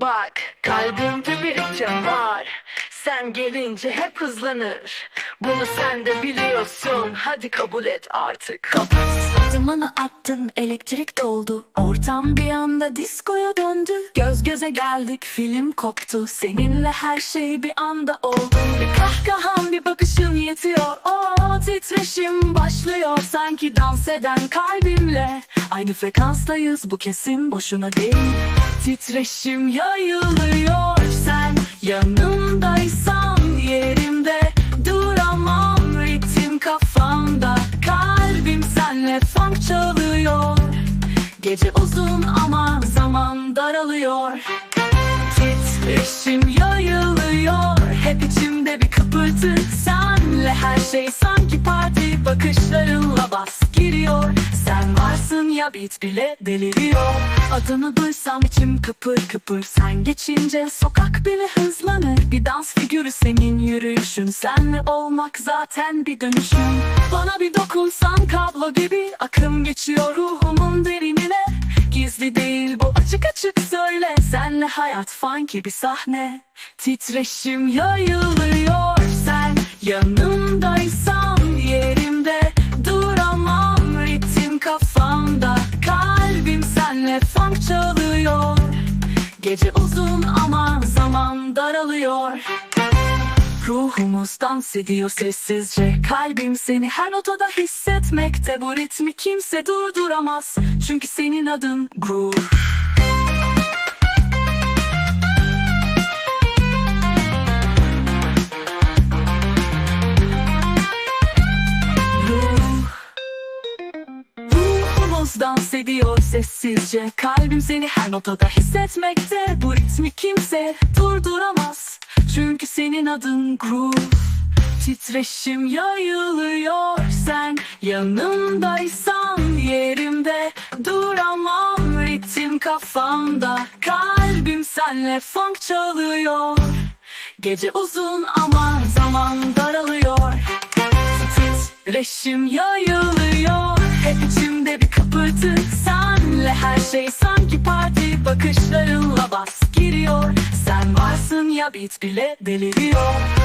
Bak kalbimde bir ritim var Sen gelince hep hızlanır. Bunu sen de biliyorsun. Hadi kabul et artık. Kapat attın elektrik doldu. Ortam bir anda diskoya döndü. Göz göze geldik film koptu. Seninle her şey bir anda oldu. Bir kahkahan bir bakışın yetiyor. O titreşim başlıyor. Sanki dans eden kalbimle. Aynı frekanstayız bu kesin boşuna değil Titreşim yayılıyor. Sen yanımdaysan yerimde Duramam. Ritim kafamda Kalbim senle funk çalıyor. Gece uzun ama zaman daralıyor. Titreşim yayılıyor. Hep içimde bir kıpırtı. Senle her şey sanki parti Bakışlarınla bas. giriyor Sen bit bile deliriyor. Adını duysam içim kıpır kıpır. Sen geçince sokak bile hızlanır. Bir dans figürü senin yürüyüşün. Senle olmak zaten bir dönüşüm. Bana bir dokunsan kablo gibi Akım geçiyor ruhumun derinine. Gizli değil bu açık açık söyle. Senle hayat funky bir sahne. Titreşim yayılıyor. Sen yanımdaysan Gece uzun ama zaman daralıyor. Ruhumuz dans ediyor sessizce. Kalbim seni her notada hissetmekte. Bu ritmi kimse durduramaz. Çünkü senin adın Groove Dans ediyor sessizce. Kalbim seni her notada hissetmekte. Bu ritmi kimse durduramaz. Çünkü senin adın Groove. Titreşim yayılıyor. Sen yanımdaysan yerimde Duramam. Ritim kafamda Kalbim senle funk çalıyor. Gece uzun ama zaman daralıyor. Titreşim yayılıyor Hep içimde bir kıpırtı Senle her şey sanki parti. Bakışlarınla bas giriyor. Sen varsın ya bit bile deliriyor